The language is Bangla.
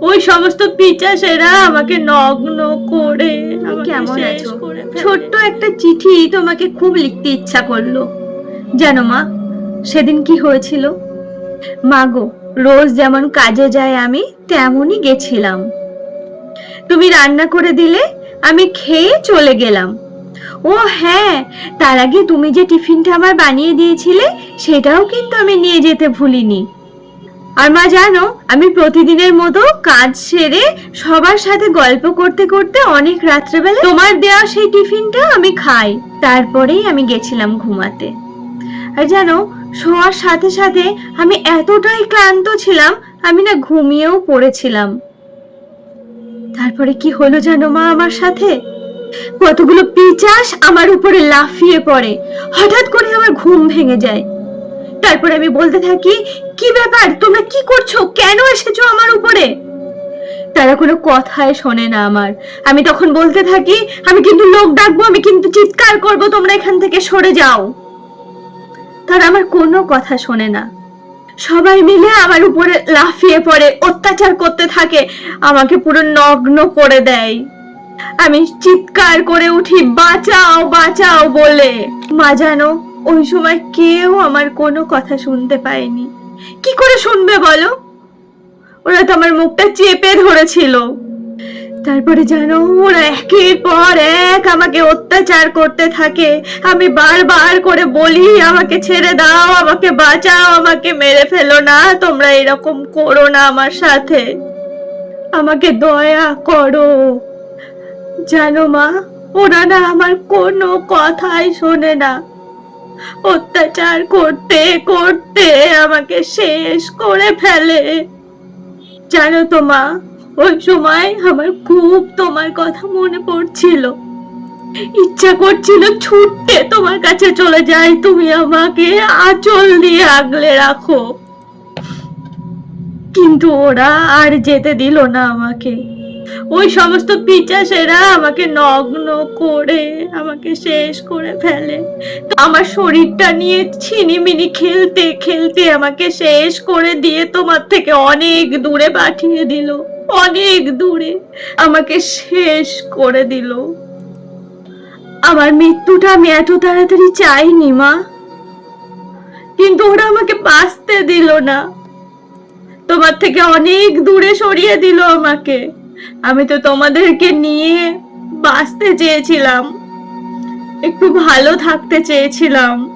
ওই সমস্ত পিচাসেরা আমাকে নগ্ন করে কেমন আছো? ছোট্ট একটা চিঠি তোমাকে খুব লিখতে ইচ্ছা করল। জানো মা সেদিন কি হয়েছিল? মাগো রোজ যেমন কাজে যায় আমি তেমনই গেছিলাম। তুমি রান্না করে দিলে আমি খেয়ে চলে গেলাম। ও হ্যাঁ তার আগে তুমি যে টিফিনটা আমার বানিয়ে দিয়েছিলে সেটাও কিন্তু আমি নিয়ে যেতে ভুলিনি। আর মা, জানো, আমি প্রতিদিনের মতো কাজ সেরে সবার সাথে গল্প করতে করতে অনেক রাত্রেবেলা তোমার দেওয়া সেই টিফিনটা আমি খাই। তারপরেই আমি গেছিলাম ঘুমাতে। আর জানো, শোয়ার সাথে সাথে আমি এতটাই ক্লান্ত ছিলাম, আমি না ঘুমিয়েও পড়েছিলাম। তারপরে কি হলো জানো মা আমার সাথে? কতগুলো পিচাস আমার উপরে লাফিয়ে পড়ে। হঠাৎ করে আমার ঘুম ভেঙে যায়। তারপরে আমি বলতে থাকি, কি ব্যাপার? তোমরা কি করছ? কেন এসেছ আমার উপরে? তারা কোনো কথাই শোনে না আমার। আমি তখন বলতে থাকি, আমি কিন্তু লোক ডাকবো, আমি কিন্তু চিৎকার করব, তোমরা এখান থেকে সরে যাও। তারা আমার কোনো কথা শোনে না। সবাই মিলে আমার উপরে লাফিয়ে পড়ে, অত্যাচার করতে থাকে, আমাকে পুরো নগ্ন করে দেয়। আমি চিৎকার করে উঠি, বাঁচাও বাঁচাও, বলে। মা জানো ওই সময় কেউ আমার কোনো কথা শুনতে পায়নি। কি করে শুনবে বলো? ওরা তো আমার মুখটা চেপে ধরেছিল। তারপরে জানো ওরা একের পর এক আমাকে অত্যাচার করতে থাকে। আমি বারবার করে বলি, আমাকে ছেড়ে দাও, আমাকে বাঁচাও, আমাকে মেরে ফেলো না, তোমরা এরকম করো না আমার সাথে। আমাকে দয়া করো। জানো মা, ওরা না আমার কোনো কথাই শোনে না। অত্যাচার করতে করতে আমাকে শেষ করে ফেলে। জানো তো মা, ওই সময় আমার খুব তোমার কথা মনে পড়ছিল। ইচ্ছা করছিল ছুটতে তোমার কাছে চলে যাই, তুমি আমাকে আঁচল দিয়ে আগলে রাখো। কিন্তু ওরা আর যেতে দিল না আমাকে। ওই সমস্ত পিচাসেরা আমাকে নগ্ন করে, আমাকে শেষ করে ফেলে। আমার শরীরটা নিয়ে ছিনিমিনি খেলতে খেলতে আমাকে শেষ করে দিয়ে তোমার থেকে অনেক দূরে পাঠিয়ে দিল, অনেক দূরে আমাকে শেষ করে দিল। আমার মৃত্যুটা আমি এত তাড়াতাড়ি চাইনি, মা। কিন্তু ওরা আমাকে বাঁচতে দিল না। তোমার থেকে অনেক দূরে সরিয়ে দিল আমাকে। আমি তো তোমাদেরকে নিয়ে বাঁচতে চেয়েছিলাম। একটু ভালো থাকতে চেয়েছিলাম।